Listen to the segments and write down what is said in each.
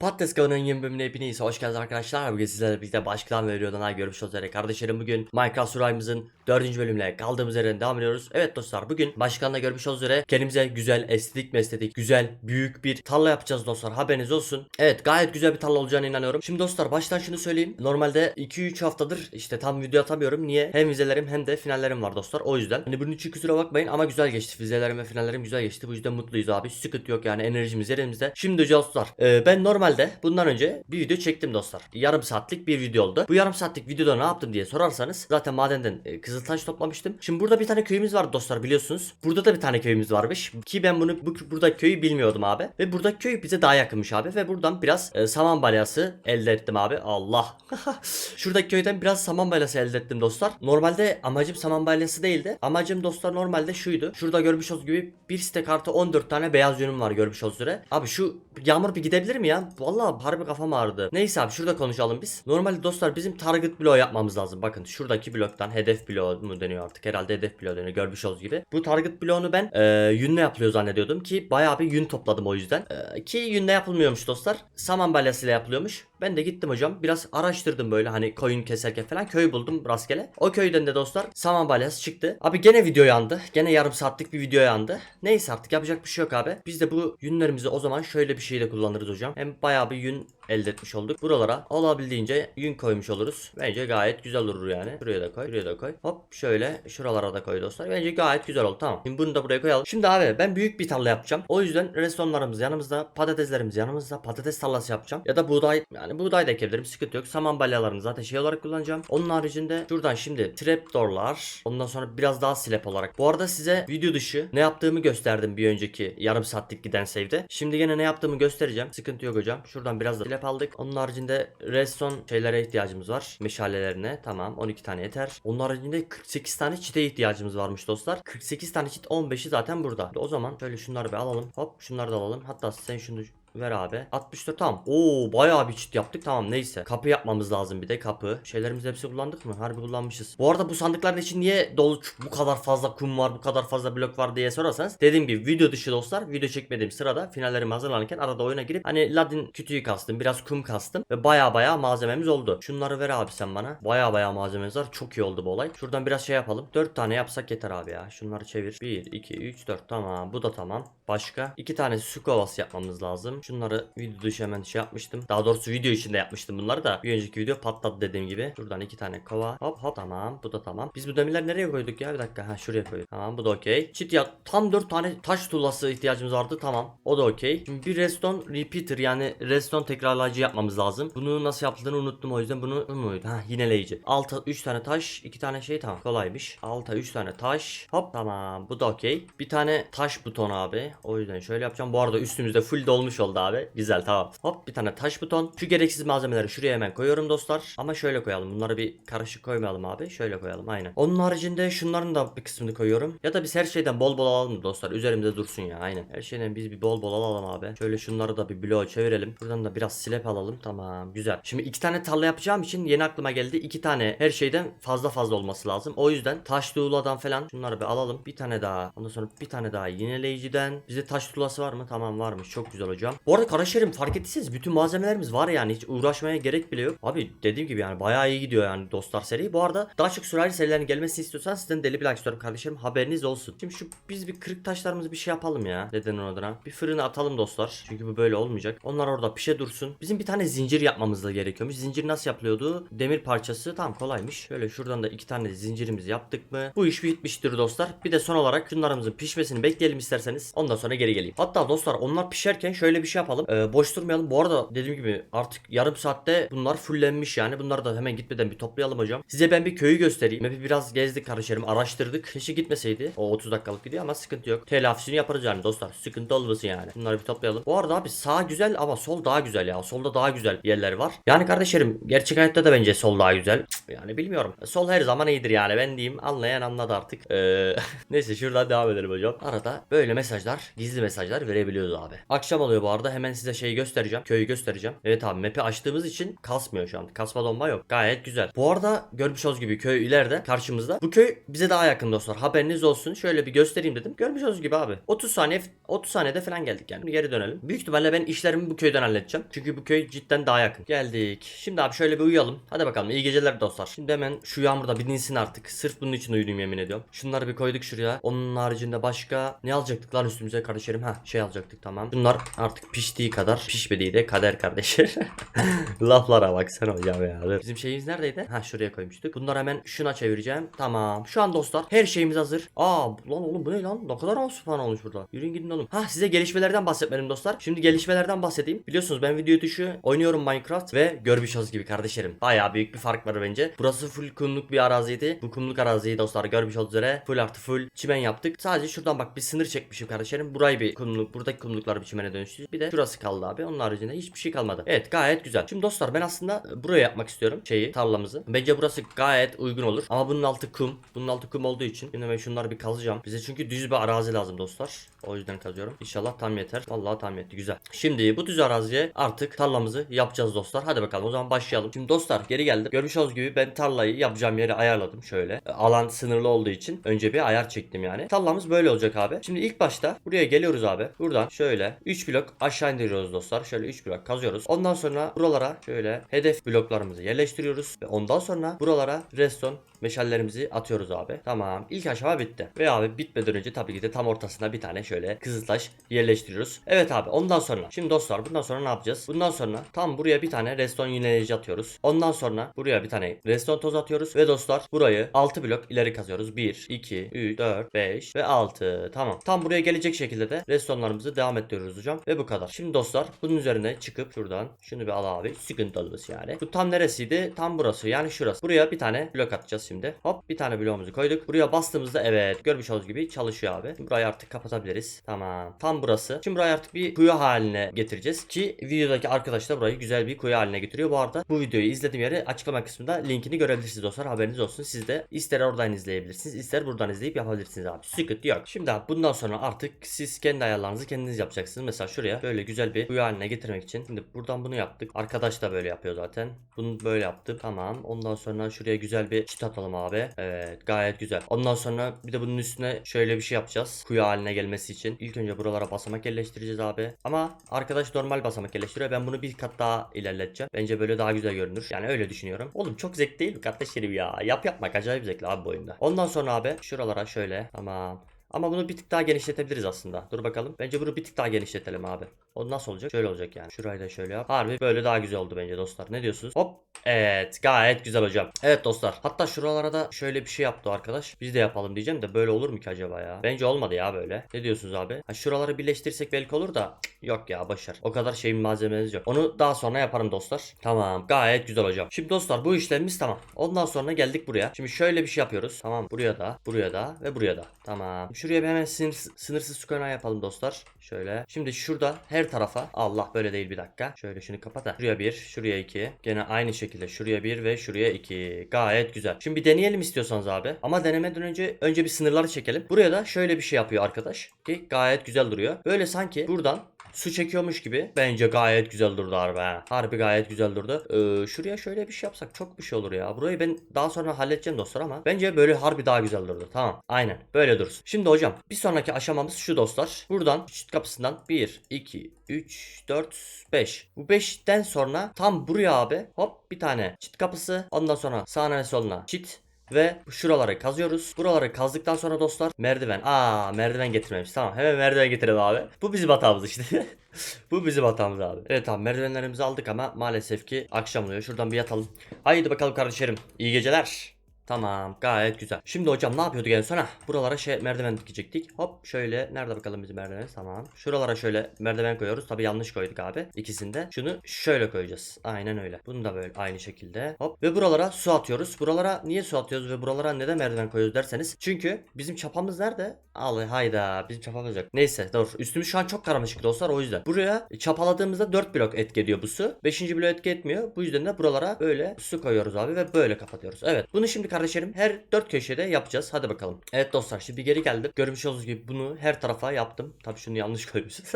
Patates Kavano'nun yeni bölümüne hepiniz hoş geldiniz arkadaşlar. Bugün sizlerle birlikte başkadan ve videodan görmüş üzere. Kardeşlerim bugün Minecraft Survivor'ımızın 4. bölümüne kaldığımız yerden devam ediyoruz. Evet dostlar bugün başkanla görmüş olduğunuz üzere kendimize güzel estetik estetik güzel büyük bir tarla yapacağız dostlar haberiniz olsun. Evet gayet güzel bir tarla olacağına inanıyorum. Şimdi dostlar baştan şunu söyleyeyim. Normalde 2-3 haftadır işte tam video atamıyorum. Niye? Hem vizelerim hem de finallerim var dostlar. O yüzden. Hani bunun için kusura bakmayın ama güzel geçti. Vizelerim ve finallerim güzel geçti. Bu yüzden mutluyuz abi. Sıkıntı yok yani enerjimiz yerimizde. Şimdi dostlar e, ben normalde bundan önce bir video çektim dostlar. Yarım saatlik bir video oldu. Bu yarım saatlik videoda ne yaptım diye sorarsanız zaten madenden e, kızıltaş toplamıştım. Şimdi burada bir tane köyümüz var dostlar biliyorsunuz. Burada da bir tane köyümüz varmış. Ki ben bunu bu, burada köyü bilmiyordum abi. Ve burada köy bize daha yakınmış abi. Ve buradan biraz e, saman balyası elde ettim abi. Allah. Şuradaki köyden biraz saman balyası elde ettim dostlar. Normalde amacım saman balyası değildi. Amacım dostlar normalde şuydu. Şurada görmüş olduğunuz gibi bir site kartı 14 tane beyaz yönüm var görmüş olduğunuz üzere. Abi şu yağmur bir gidebilir mi ya? Vallahi harbi kafam ağrıdı. Neyse abi şurada konuşalım biz. Normalde dostlar bizim target bloğu yapmamız lazım. Bakın şuradaki bloktan hedef bloğu mu deniyor artık. Herhalde hedef bloğu deniyor görmüş olduğunuz gibi. Bu target bloğunu ben e, yünle yapılıyor zannediyordum ki bayağı bir yün topladım o yüzden. E, ki yünle yapılmıyormuş dostlar. Saman balyasıyla yapılıyormuş. Ben de gittim hocam. Biraz araştırdım böyle hani koyun keserken falan. Köy buldum rastgele. O köyden de dostlar saman balyası çıktı. Abi gene video yandı. Gene yarım saatlik bir video yandı. Neyse artık yapacak bir şey yok abi. Biz de bu yünlerimizi o zaman şöyle bir şeyle kullanırız hocam. Hem bayağı bir yün elde etmiş olduk. Buralara olabildiğince yün koymuş oluruz. Bence gayet güzel durur yani. Şuraya da koy, şuraya da koy. Hop şöyle şuralara da koy dostlar. Bence gayet güzel oldu. Tamam. Şimdi bunu da buraya koyalım. Şimdi abi ben büyük bir tarla yapacağım. O yüzden restoranlarımız yanımızda, patateslerimiz yanımızda, patates tarlası yapacağım. Ya da buğday yani buğday da ekebilirim. Sıkıntı yok. Saman balyalarını zaten şey olarak kullanacağım. Onun haricinde şuradan şimdi trapdoorlar. Ondan sonra biraz daha slap olarak. Bu arada size video dışı ne yaptığımı gösterdim bir önceki yarım saatlik giden save'de. Şimdi gene ne yaptığımı göstereceğim. Sıkıntı yok hocam. Şuradan biraz da slap aldık. Onun haricinde redstone şeylere ihtiyacımız var. Meşalelerine. Tamam 12 tane yeter. Onun haricinde 48 tane çite ihtiyacımız varmış dostlar. 48 tane çit 15'i zaten burada. O zaman şöyle şunları bir alalım. Hop şunları da alalım. Hatta sen şunu Ver abi. 64 tamam. Oo bayağı bir çit yaptık. Tamam neyse. Kapı yapmamız lazım bir de kapı. Şeylerimizi hepsi kullandık mı? Harbi kullanmışız. Bu arada bu sandıkların için niye dolu bu kadar fazla kum var, bu kadar fazla blok var diye sorarsanız dediğim gibi video dışı dostlar video çekmediğim sırada finallerimi hazırlanırken arada oyuna girip hani ladin kütüğü kastım, biraz kum kastım ve baya baya malzememiz oldu. Şunları ver abi sen bana. Baya baya malzememiz var. Çok iyi oldu bu olay. Şuradan biraz şey yapalım. 4 tane yapsak yeter abi ya. Şunları çevir. 1 2 3 4 tamam. Bu da tamam. Başka 2 tane su kovası yapmamız lazım. Şunları video dışı hemen şey yapmıştım. Daha doğrusu video içinde yapmıştım bunları da. Bir önceki video patladı dediğim gibi. Şuradan iki tane kova. Hop hop tamam. Bu da tamam. Biz bu demirleri nereye koyduk ya? Bir dakika. Ha şuraya koyduk. Tamam bu da okey. Çit ya tam 4 tane taş tuğlası ihtiyacımız vardı. Tamam. O da okey. Şimdi bir redstone repeater yani redstone tekrarlayıcı yapmamız lazım. Bunu nasıl yapıldığını unuttum o yüzden bunu unuttum. Ha yineleyici. Alta 3 tane taş, 2 tane şey tamam. Kolaymış. Alta 3 tane taş. Hop tamam. Bu da okey. Bir tane taş buton abi. O yüzden şöyle yapacağım. Bu arada üstümüzde full dolmuş oldu abi. Güzel tamam. Hop bir tane taş buton. Şu gereksiz malzemeleri şuraya hemen koyuyorum dostlar. Ama şöyle koyalım. Bunları bir karışık koymayalım abi. Şöyle koyalım aynen. Onun haricinde şunların da bir kısmını koyuyorum. Ya da biz her şeyden bol bol alalım dostlar. Üzerimizde dursun ya aynen. Her şeyden biz bir bol bol alalım abi. Şöyle şunları da bir bloğa çevirelim. Buradan da biraz slap alalım. Tamam güzel. Şimdi iki tane tarla yapacağım için yeni aklıma geldi. iki tane her şeyden fazla fazla olması lazım. O yüzden taş tuğladan falan şunları bir alalım. Bir tane daha. Ondan sonra bir tane daha yineleyiciden. Bize taş tuğlası var mı? Tamam varmış. Çok güzel hocam. Bu arada Karaşerim fark ettiyseniz bütün malzemelerimiz var yani. Hiç uğraşmaya gerek bile yok. Abi dediğim gibi yani bayağı iyi gidiyor yani dostlar seri. Bu arada daha çok süreli serilerin gelmesini istiyorsan sizden deli bir like istiyorum kardeşlerim. Haberiniz olsun. Şimdi şu biz bir kırık taşlarımızı bir şey yapalım ya. Neden adına. Bir fırına atalım dostlar. Çünkü bu böyle olmayacak. Onlar orada pişe dursun. Bizim bir tane zincir yapmamız da gerekiyormuş. Zincir nasıl yapılıyordu? Demir parçası. Tamam kolaymış. Şöyle şuradan da iki tane zincirimizi yaptık mı? Bu iş bitmiştir dostlar. Bir de son olarak şunlarımızın pişmesini bekleyelim isterseniz. Ondan sonra geri geleyim. Hatta dostlar onlar pişerken şöyle bir şey yapalım. Ee, boş durmayalım. Bu arada dediğim gibi artık yarım saatte bunlar fullenmiş yani. Bunları da hemen gitmeden bir toplayalım hocam. Size ben bir köyü göstereyim. Map'i biraz gezdik kardeşlerim. Araştırdık. Keşke gitmeseydi. O 30 dakikalık gidiyor ama sıkıntı yok. Telafisini yaparız yani dostlar. Sıkıntı olmasın yani. Bunları bir toplayalım. Bu arada abi sağ güzel ama sol daha güzel ya. Solda daha güzel yerler var. Yani kardeşlerim gerçek hayatta da bence sol daha güzel. Yani bilmiyorum. Sol her zaman iyidir yani. Ben diyeyim anlayan anladı artık. Ee, neyse şuradan devam edelim hocam. Arada böyle mesajlar, gizli mesajlar verebiliyoruz abi. Akşam oluyor bu arada. Videolarda hemen size şeyi göstereceğim. Köyü göstereceğim. Evet abi map'i açtığımız için kasmıyor şu an. Kasma donma yok. Gayet güzel. Bu arada görmüş olduğunuz gibi köy ileride karşımızda. Bu köy bize daha yakın dostlar. Haberiniz olsun. Şöyle bir göstereyim dedim. Görmüş olduğunuz gibi abi. 30 saniye 30 saniyede falan geldik yani. Geri dönelim. Büyük ihtimalle ben işlerimi bu köyden halledeceğim. Çünkü bu köy cidden daha yakın. Geldik. Şimdi abi şöyle bir uyuyalım. Hadi bakalım. İyi geceler dostlar. Şimdi hemen şu yağmurda bir dinsin artık. Sırf bunun için uyudum yemin ediyorum. Şunları bir koyduk şuraya. Onun haricinde başka ne alacaktık lan üstümüze kardeşlerim? Ha şey alacaktık tamam. Bunlar artık piştiği kadar pişmediği de kader kardeşim. Laflara bak sen hocam ya. Bizim şeyimiz neredeydi? Ha şuraya koymuştuk. Bunları hemen şuna çevireceğim. Tamam. Şu an dostlar her şeyimiz hazır. Aa lan oğlum bu ne lan? Ne kadar az falan olmuş burada. Yürüyün gidin oğlum. Ha size gelişmelerden bahsetmedim dostlar. Şimdi gelişmelerden bahsedeyim. Biliyorsunuz ben video dışı oynuyorum Minecraft ve görmüş gibi kardeşlerim. Baya büyük bir fark var bence. Burası full kumluk bir araziydi. Bu kumluk araziyi dostlar görmüş olduğunuz üzere full artı full çimen yaptık. Sadece şuradan bak bir sınır çekmişim kardeşlerim. Burayı bir kumluk, buradaki kumlukları bir çimene dönüştürdük. Bir de şurası kaldı abi. Onun haricinde hiçbir şey kalmadı. Evet gayet güzel. Şimdi dostlar ben aslında buraya yapmak istiyorum şeyi tarlamızı. Bence burası gayet uygun olur. Ama bunun altı kum. Bunun altı kum olduğu için şimdi ben şunları bir kazacağım. Bize çünkü düz bir arazi lazım dostlar. O yüzden kazıyorum. İnşallah tam yeter. Vallahi tam yetti. Güzel. Şimdi bu düz araziye artık tarlamızı yapacağız dostlar. Hadi bakalım o zaman başlayalım. Şimdi dostlar geri geldim. Görmüş olduğunuz gibi ben tarlayı yapacağım yeri ayarladım şöyle. E, Alan sınırlı olduğu için önce bir ayar çektim yani. Tarlamız böyle olacak abi. Şimdi ilk başta buraya geliyoruz abi. Buradan şöyle 3 blok aşağı indiriyoruz dostlar. Şöyle 3 blok kazıyoruz. Ondan sonra buralara şöyle hedef bloklarımızı yerleştiriyoruz. Ve ondan sonra buralara redstone meşallerimizi atıyoruz abi. Tamam. İlk aşama bitti. Ve abi bitmeden önce tabii ki de tam ortasına bir tane şöyle kızıltaş yerleştiriyoruz. Evet abi ondan sonra. Şimdi dostlar bundan sonra ne yapacağız? Bundan sonra tam buraya bir tane redstone yineleyici atıyoruz. Ondan sonra buraya bir tane redstone toz atıyoruz. Ve dostlar burayı 6 blok ileri kazıyoruz. 1, 2, 3, 4, 5 ve 6. Tamam. Tam buraya gelecek şekilde de redstone'larımızı devam ettiriyoruz hocam. Ve bu kadar. Şimdi dostlar bunun üzerine çıkıp şuradan şunu bir al abi. Sıkıntılımız yani. Bu tam neresiydi? Tam burası. Yani şurası. Buraya bir tane blok atacağız şimdi. Hop bir tane bloğumuzu koyduk. Buraya bastığımızda evet görmüş olduğunuz gibi çalışıyor abi. Şimdi burayı artık kapatabiliriz. Tamam. Tam burası. Şimdi burayı artık bir kuyu haline getireceğiz. Ki videodaki arkadaşlar burayı güzel bir kuyu haline getiriyor. Bu arada bu videoyu izlediğim yeri açıklama kısmında linkini görebilirsiniz dostlar. Haberiniz olsun. Siz de ister oradan izleyebilirsiniz. ister buradan izleyip yapabilirsiniz abi. Sıkıntı yok. Şimdi abi bundan sonra artık siz kendi ayarlarınızı kendiniz yapacaksınız. Mesela şuraya böyle güzel bir kuyu haline getirmek için. Şimdi buradan bunu yaptık. Arkadaş da böyle yapıyor zaten. Bunu böyle yaptım. Tamam. Ondan sonra şuraya güzel bir çit atalım abi. Evet gayet güzel. Ondan sonra bir de bunun üstüne şöyle bir şey yapacağız. Kuyu haline gelmesi için. İlk önce buralara basamak yerleştireceğiz abi. Ama arkadaş normal basamak yerleştiriyor. Ben bunu bir kat daha ilerleteceğim. Bence böyle daha güzel görünür. Yani öyle düşünüyorum. Oğlum çok zevk değil mi kardeşlerim ya? Yap yapmak acayip zevkli abi bu oyunda. Ondan sonra abi şuralara şöyle. Tamam. Ama bunu bir tık daha genişletebiliriz aslında. Dur bakalım. Bence bunu bir tık daha genişletelim abi. O nasıl olacak? Şöyle olacak yani. Şurayı da şöyle yap. Harbi böyle daha güzel oldu bence dostlar. Ne diyorsunuz? Hop. Evet. Gayet güzel hocam. Evet dostlar. Hatta şuralara da şöyle bir şey yaptı arkadaş. Biz de yapalım diyeceğim de böyle olur mu ki acaba ya? Bence olmadı ya böyle. Ne diyorsunuz abi? Ha, şuraları birleştirsek belki olur da yok ya başar. O kadar şeyin malzememiz yok. Onu daha sonra yaparım dostlar. Tamam. Gayet güzel hocam. Şimdi dostlar bu işlemimiz tamam. Ondan sonra geldik buraya. Şimdi şöyle bir şey yapıyoruz. Tamam. Buraya da, buraya da ve buraya da. Tamam. Şuraya hemen sınırsız, sınırsız su kaynağı yapalım dostlar. Şöyle. Şimdi şurada her tarafa Allah böyle değil bir dakika. Şöyle şunu kapat da. Şuraya bir, şuraya iki. Gene aynı şekilde şuraya bir ve şuraya iki. Gayet güzel. Şimdi bir deneyelim istiyorsanız abi. Ama denemeden önce önce bir sınırları çekelim. Buraya da şöyle bir şey yapıyor arkadaş. Ki gayet güzel duruyor. Böyle sanki buradan su çekiyormuş gibi. Bence gayet güzel durdu harbi ha. Harbi gayet güzel durdu. Ee, şuraya şöyle bir şey yapsak çok bir şey olur ya. Burayı ben daha sonra halledeceğim dostlar ama bence böyle harbi daha güzel durdu. Tamam. Aynen. Böyle dursun. Şimdi hocam bir sonraki aşamamız şu dostlar. Buradan çift kapısından 1, 2, 3, 4, 5. Bu 5'ten sonra tam buraya abi hop bir tane çit kapısı. Ondan sonra sağına ve soluna çit. Ve şuraları kazıyoruz. Buraları kazdıktan sonra dostlar merdiven. Aa merdiven getirmemiş. Tamam hemen merdiven getirelim abi. Bu bizim hatamız işte. Bu bizim hatamız abi. Evet abi merdivenlerimizi aldık ama maalesef ki akşam oluyor. Şuradan bir yatalım. Haydi bakalım kardeşlerim. İyi geceler. Tamam gayet güzel. Şimdi hocam ne yapıyorduk en son? Hah, buralara şey merdiven dikecektik. Hop şöyle nerede bakalım bizim merdivenimiz tamam. Şuralara şöyle merdiven koyuyoruz. Tabi yanlış koyduk abi ikisinde. Şunu şöyle koyacağız. Aynen öyle. Bunu da böyle aynı şekilde. Hop ve buralara su atıyoruz. Buralara niye su atıyoruz ve buralara neden merdiven koyuyoruz derseniz. Çünkü bizim çapamız nerede? Al hayda bizim çapamız yok. Neyse dur. Üstümüz şu an çok karmaşık dostlar o yüzden. Buraya çapaladığımızda 4 blok etki ediyor bu su. 5. blok etki etmiyor. Bu yüzden de buralara böyle su koyuyoruz abi ve böyle kapatıyoruz. Evet. Bunu şimdi kardeşlerim her dört köşede yapacağız. Hadi bakalım. Evet dostlar şimdi geri geldim. Görmüş olduğunuz gibi bunu her tarafa yaptım. Tabii şunu yanlış koymuşuz.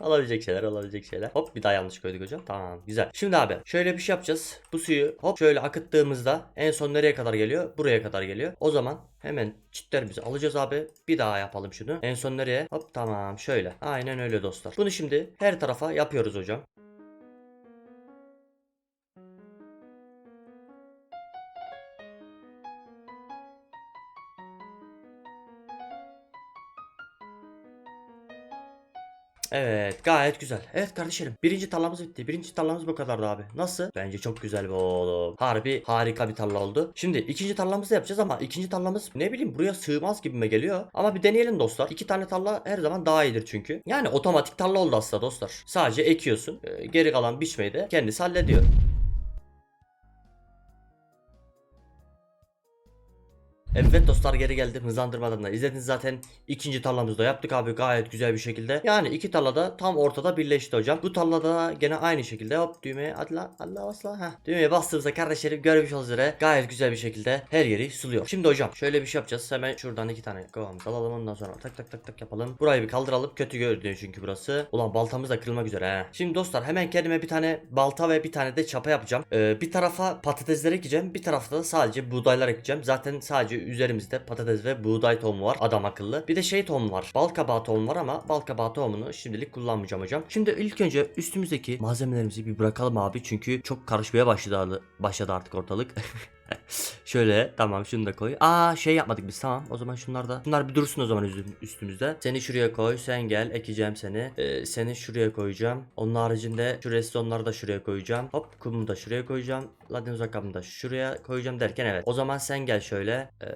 alabilecek şeyler alabilecek şeyler. Hop bir daha yanlış koyduk hocam. Tamam güzel. Şimdi abi şöyle bir şey yapacağız. Bu suyu hop şöyle akıttığımızda en son nereye kadar geliyor? Buraya kadar geliyor. O zaman hemen çitlerimizi alacağız abi. Bir daha yapalım şunu. En son nereye? Hop tamam şöyle. Aynen öyle dostlar. Bunu şimdi her tarafa yapıyoruz hocam. Evet gayet güzel. Evet kardeşlerim birinci tarlamız bitti. Birinci tarlamız bu kadardı abi. Nasıl? Bence çok güzel be oğlum. Harbi harika bir tarla oldu. Şimdi ikinci tarlamızı yapacağız ama ikinci tarlamız ne bileyim buraya sığmaz gibime geliyor. Ama bir deneyelim dostlar. İki tane tarla her zaman daha iyidir çünkü. Yani otomatik tarla oldu aslında dostlar. Sadece ekiyorsun. Ee, Geri kalan biçmeyi de kendisi hallediyor. Evet dostlar geri geldim hızlandırmadan da izlediniz zaten ikinci tarlamızda yaptık abi gayet güzel bir şekilde. Yani iki tarlada tam ortada birleşti hocam. Bu tarlada da gene aynı şekilde hop düğmeye Allah Allah basla heh. düğmeye bastığımızda kardeşlerim görmüş olduğunuz üzere gayet güzel bir şekilde her yeri suluyor. Şimdi hocam şöyle bir şey yapacağız. Hemen şuradan iki tane kovamızı alalım. Ondan sonra tak tak tak tak yapalım. Burayı bir kaldıralım. Kötü görünüyor çünkü burası. Ulan baltamız da kırılmak üzere he. Şimdi dostlar hemen kendime bir tane balta ve bir tane de çapa yapacağım. Ee, bir tarafa patatesler ekeceğim. Bir tarafta da sadece buğdaylar ekeceğim. Zaten sadece üzerimizde patates ve buğday tohumu var adam akıllı. Bir de şey tohumu var. Bal kabağı tohumu var ama bal kabağı tohumunu şimdilik kullanmayacağım hocam. Şimdi ilk önce üstümüzdeki malzemelerimizi bir bırakalım abi. Çünkü çok karışmaya başladı, başladı artık ortalık. Şöyle tamam şunu da koy. Aa şey yapmadık biz tamam. O zaman şunlar da bunlar bir dursun o zaman üstüm- üstümüzde. Seni şuraya koy. Sen gel ekeceğim seni. Ee, seni şuraya koyacağım. Onun haricinde şu restonları da şuraya koyacağım. Hop kumu da şuraya koyacağım. Ladin uzakamını da şuraya koyacağım derken evet. O zaman sen gel şöyle. Ee,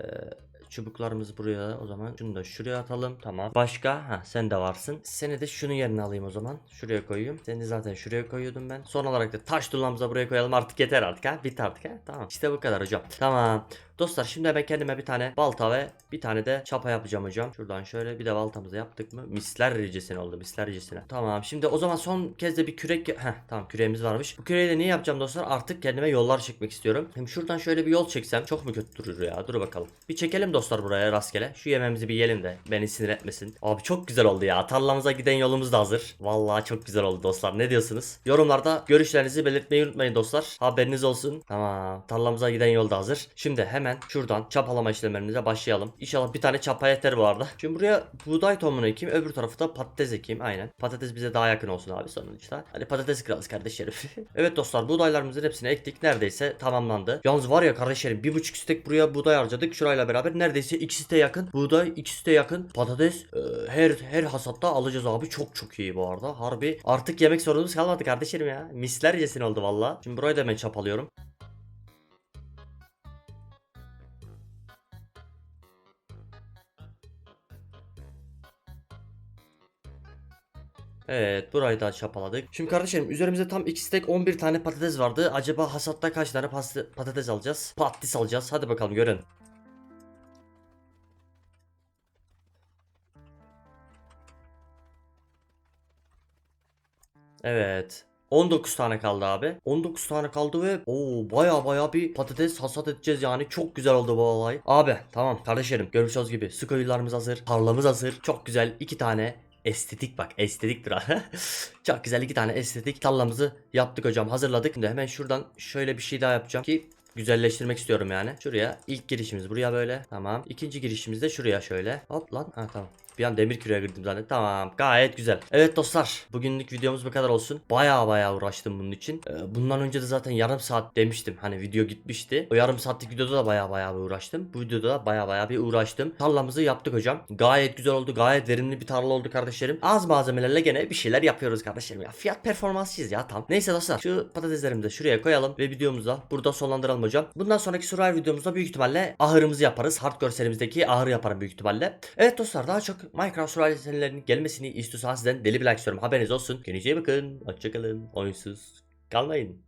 çubuklarımız buraya o zaman şunu da şuraya atalım. Tamam. Başka? Ha sen de varsın. Seni de şunun yerine alayım o zaman. Şuraya koyayım. Seni zaten şuraya koyuyordum ben. Son olarak da taş tullamızı buraya koyalım. Artık yeter artık ha. Bitti artık ha. Tamam. İşte bu kadar hocam. Tamam Dostlar şimdi ben kendime bir tane balta ve bir tane de çapa yapacağım hocam. Şuradan şöyle bir de baltamızı yaptık mı? Misler ricesine oldu misler ricesine. Tamam şimdi o zaman son kez de bir kürek... Heh tamam küreğimiz varmış. Bu küreği de niye yapacağım dostlar? Artık kendime yollar çekmek istiyorum. Hem şuradan şöyle bir yol çeksem çok mu kötü durur ya? Dur bakalım. Bir çekelim dostlar buraya rastgele. Şu yemeğimizi bir yiyelim de beni sinir etmesin. Abi çok güzel oldu ya. Tarlamıza giden yolumuz da hazır. Vallahi çok güzel oldu dostlar. Ne diyorsunuz? Yorumlarda görüşlerinizi belirtmeyi unutmayın dostlar. Haberiniz olsun. Tamam. Tarlamıza giden yol da hazır. Şimdi hemen şuradan çapalama işlemlerimize başlayalım. İnşallah bir tane çapa yeter bu arada. Şimdi buraya buğday tohumunu ekeyim. Öbür tarafta da patates ekeyim. Aynen. Patates bize daha yakın olsun abi sonuçta. Hadi patates kralız kardeşlerim. evet dostlar buğdaylarımızın hepsini ektik. Neredeyse tamamlandı. Yalnız var ya kardeşlerim bir buçuk stek buraya buğday harcadık. Şurayla beraber neredeyse ikisi de yakın. Buğday ikisi de yakın. Patates e, her her hasatta alacağız abi. Çok çok iyi bu arada. Harbi artık yemek sorunumuz kalmadı kardeşlerim ya. Mislercesin oldu valla. Şimdi burayı da hemen çapalıyorum. Evet burayı da çapaladık. Şimdi kardeşlerim üzerimizde tam 2 stek 11 tane patates vardı. Acaba hasatta kaç tane patates alacağız? Patates alacağız. Hadi bakalım görün. Evet. 19 tane kaldı abi. 19 tane kaldı ve o baya baya bir patates hasat edeceğiz yani. Çok güzel oldu bu olay. Abi tamam kardeşlerim görmüş gibi su kuyularımız hazır. Tarlamız hazır. Çok güzel iki tane estetik bak estetiktir ha. Çok güzel iki tane estetik tarlamızı yaptık hocam hazırladık. Şimdi hemen şuradan şöyle bir şey daha yapacağım ki güzelleştirmek istiyorum yani. Şuraya ilk girişimiz buraya böyle. Tamam. İkinci girişimiz de şuraya şöyle. Hop lan. Ha tamam. Bir an demir küreye girdim zaten. Tamam gayet güzel. Evet dostlar bugünlük videomuz bu kadar olsun. Baya baya uğraştım bunun için. Ee, bundan önce de zaten yarım saat demiştim. Hani video gitmişti. O yarım saatlik videoda da baya baya bir uğraştım. Bu videoda da baya baya bir uğraştım. Tarlamızı yaptık hocam. Gayet güzel oldu. Gayet verimli bir tarla oldu kardeşlerim. Az malzemelerle gene bir şeyler yapıyoruz kardeşlerim ya. Fiyat performansçıyız ya tam. Neyse dostlar şu patateslerimizi şuraya koyalım ve videomuzu da burada sonlandıralım hocam. Bundan sonraki Survivor videomuzda büyük ihtimalle ahırımızı yaparız. Hardcore serimizdeki ahırı yaparım büyük ihtimalle. Evet dostlar daha çok Minecraft Survivor serilerinin gelmesini istiyorsanız sizden deli bir like istiyorum. Haberiniz olsun. Kendinize bakın. Hoşçakalın. Oyunsuz kalmayın.